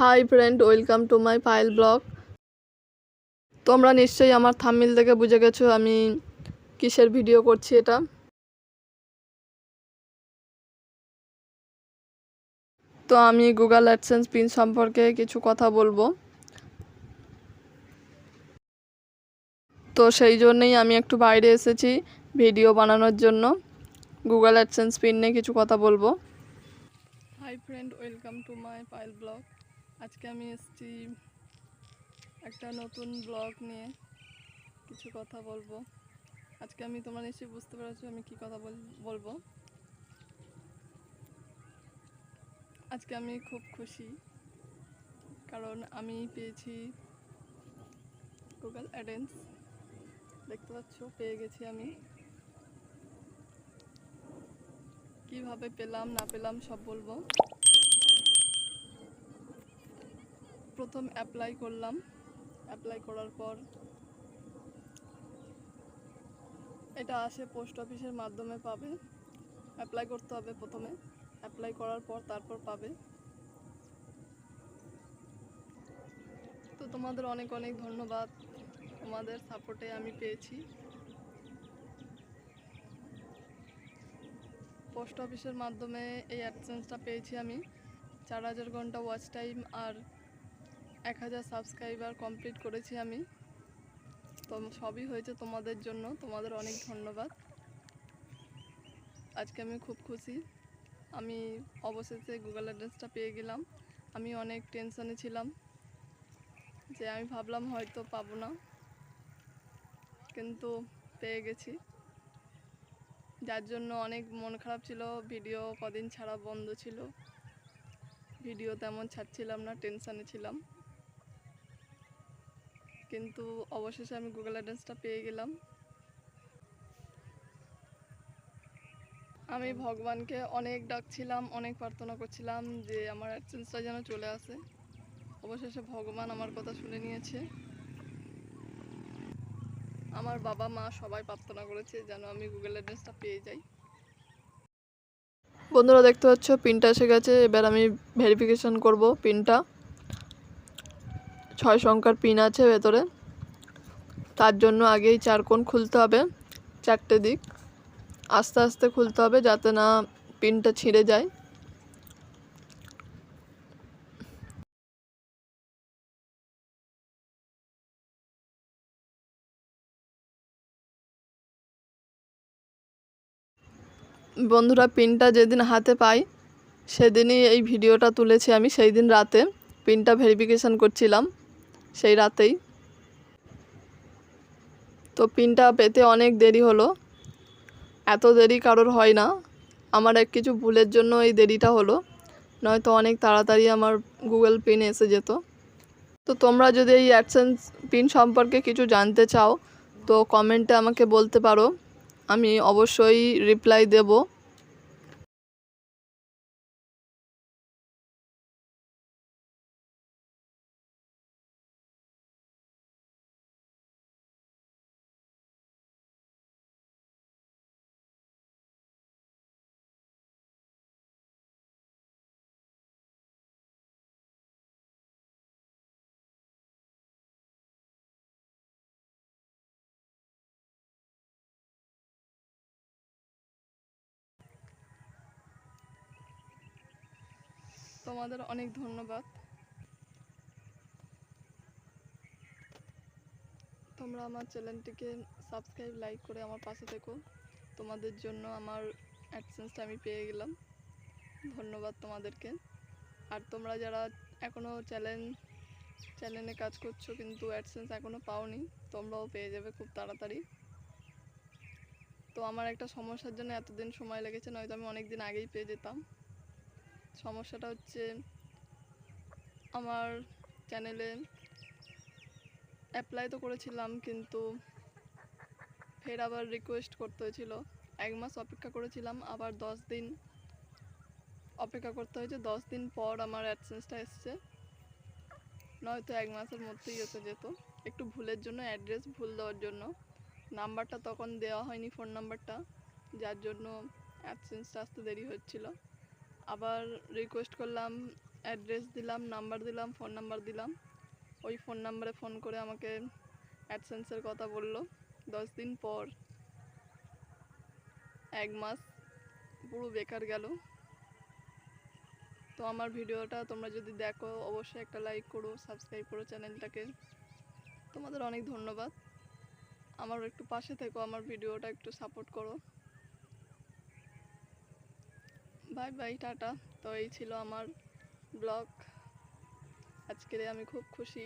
Hi friend welcome to my file blog তোমরা নিশ্চয়ই আমার থাম্মিল দেখে বুঝে গেছো আমি কিসের ভিডিও করছি এটা। তো আমি গুগল অ্যাডসেন্স পিন সম্পর্কে কিছু কথা বলব। তো সেই জন্যই আমি একটু বাইরে এসেছি ভিডিও বানানোর জন্য। গুগল অ্যাডসেন্স পিন নিয়ে কিছু কথা বলব। Hi friend welcome to my file blog আজকে আমি এসেছি একটা নতুন ব্লগ নিয়ে কিছু কথা বলব। আজকে আমি তোমরা নিশ্চয়ই বুঝতে পেরেছ আমি কি কথা বল- বলব। আজকে আমি খুব খুশি, কারণ আমি পেয়েছি গুগল অ্যাডেন্স দেখতে পাচ্ছ, পেয়ে গেছি আমি। কীভাবে পেলাম, না পেলাম সব বলব। প্রথম অ্যাপ্লাই করলাম। অ্যাপ্লাই করার পর এটা আসে পোস্ট অফিসের মাধ্যমে পাবে। অ্যাপ্লাই করতে হবে প্রথমে। অ্যাপ্লাই করার পর তারপর পাবে। তো তোমাদের অনেক অনেক ধন্যবাদ। তোমাদের সাপোর্টে আমি পেয়েছি। পোস্ট অফিসের মাধ্যমে এই অ্যাডসেন্সটা পেয়েছি আমি। চার হাজার ঘণ্টা ওয়াচ টাইম আর এক হাজার সাবস্ক্রাইবার কমপ্লিট করেছি আমি। তো সবই হয়েছে তোমাদের জন্য। তোমাদের অনেক ধন্যবাদ। আজকে আমি খুব খুশি। আমি অবশেষে গুগল অ্যাড্রেসটা পেয়ে গেলাম। আমি অনেক টেনশনে ছিলাম যে আমি ভাবলাম হয়তো পাবো না। কিন্তু পেয়ে গেছি। যার জন্য অনেক মন খারাপ ছিল। ভিডিও কদিন ছাড়া বন্ধ ছিল। ভিডিও তেমন ছাড়ছিলাম না টেনশানে ছিলাম। কিন্তু অবশেষে আমি গুগল অ্যাড্রেসটা পেয়ে গেলাম। আমি ভগবানকে অনেক ডাকছিলাম, অনেক প্রার্থনা করছিলাম যে আমার অ্যাডসেন্সটা যেন চলে আসে। অবশেষে ভগবান আমার কথা শুনে নিয়েছে। আমার বাবা, মা সবাই প্রার্থনা করেছে যেন আমি গুগল অ্যাড্রেসটা পেয়ে যাই। বন্ধুরা, দেখতে পাচ্ছ পিনটা এসে গেছে। এবার আমি ভেরিফিকেশন করব পিনটা ছয় সংখ্যার পিন আছে ভেতরে। তার জন্য আগেই চার কোণ খুলতে হবে, চারটে দিক। আস্তে আস্তে খুলতে হবে যাতে না পিনটা ছিঁড়ে যায়। বন্ধুরা, পিনটা যেদিন হাতে পাই, সেদিনই এই ভিডিওটা তুলেছি আমি, সেই দিন রাতে পিনটা ভেরিফিকেশান করছিলাম। সেই রাতেই। তো পিনটা পেতে অনেক দেরি হলো। এত দেরি কারোর হয় না। আমার এক কিছু ভুলের জন্য এই দেরিটা হলো। নয়তো অনেক তাড়াতাড়ি আমার গুগল পিন এসে যেত। তো তোমরা যদি এই অ্যাডসেন্স পিন সম্পর্কে কিছু জানতে চাও, তো কমেন্টে আমাকে বলতে পারো। আমি অবশ্যই রিপ্লাই দেব। তোমাদের অনেক ধন্যবাদ। তোমরা আমার চ্যানেলটিকে সাবস্ক্রাইব, লাইক করে আমার পাশে থেকো। তোমাদের জন্য আমার অ্যাডসেন্সটা আমি পেয়ে গেলাম। ধন্যবাদ তোমাদেরকে। আর তোমরা যারা এখনও চ্যানেল, চ্যানেলে কাজ করছ কিন্তু অ্যাডসেন্স এখনও পাওনি, তোমরাও পেয়ে যাবে খুব তাড়াতাড়ি। তো আমার একটা সমস্যার জন্য এতদিন সময় লেগেছে, নয়তো আমি অনেক দিন আগেই পেয়ে যেতাম। সমস্যাটা হচ্ছে আমার চ্যানেলে অ্যাপ্লাই তো করেছিলাম, কিন্তু ফের আবার রিকোয়েস্ট করতে হয়েছিল। এক মাস অপেক্ষা করেছিলাম, আবার দশ দিন অপেক্ষা করতে হয়েছে। দশ দিন পর আমার অ্যাডসেন্সটা এসছে। নয়তো এক মাসের মধ্যেই এসে যেত। একটু ভুলের জন্য অ্যাড্রেস ভুল দেওয়ার জন্য। নাম্বারটা তখন দেওয়া হয়নি ফোন নাম্বারটা যার জন্য অ্যাডসেন্সটা আসতে দেরি হচ্ছিল। আবার রিকোয়েস্ট করলাম অ্যাড্রেস দিলাম নাম্বার দিলাম ফোন নাম্বার দিলাম। ওই ফোন নাম্বারে ফোন করে আমাকে অ্যাডসেন্সের কথা বলল। দশ দিন পর এক মাস পুরো বেকার গেল। তো আমার ভিডিওটা তোমরা যদি দেখো, অবশ্যই একটা লাইক করো সাবস্ক্রাইব করো চ্যানেলটাকে। তোমাদের অনেক ধন্যবাদ। আমার একটু পাশে থেকো, আমার ভিডিওটা একটু সাপোর্ট করো। বাই বাই টাটা। তো এই ছিল আমার ব্লগ। আজকের আমি খুব খুশি।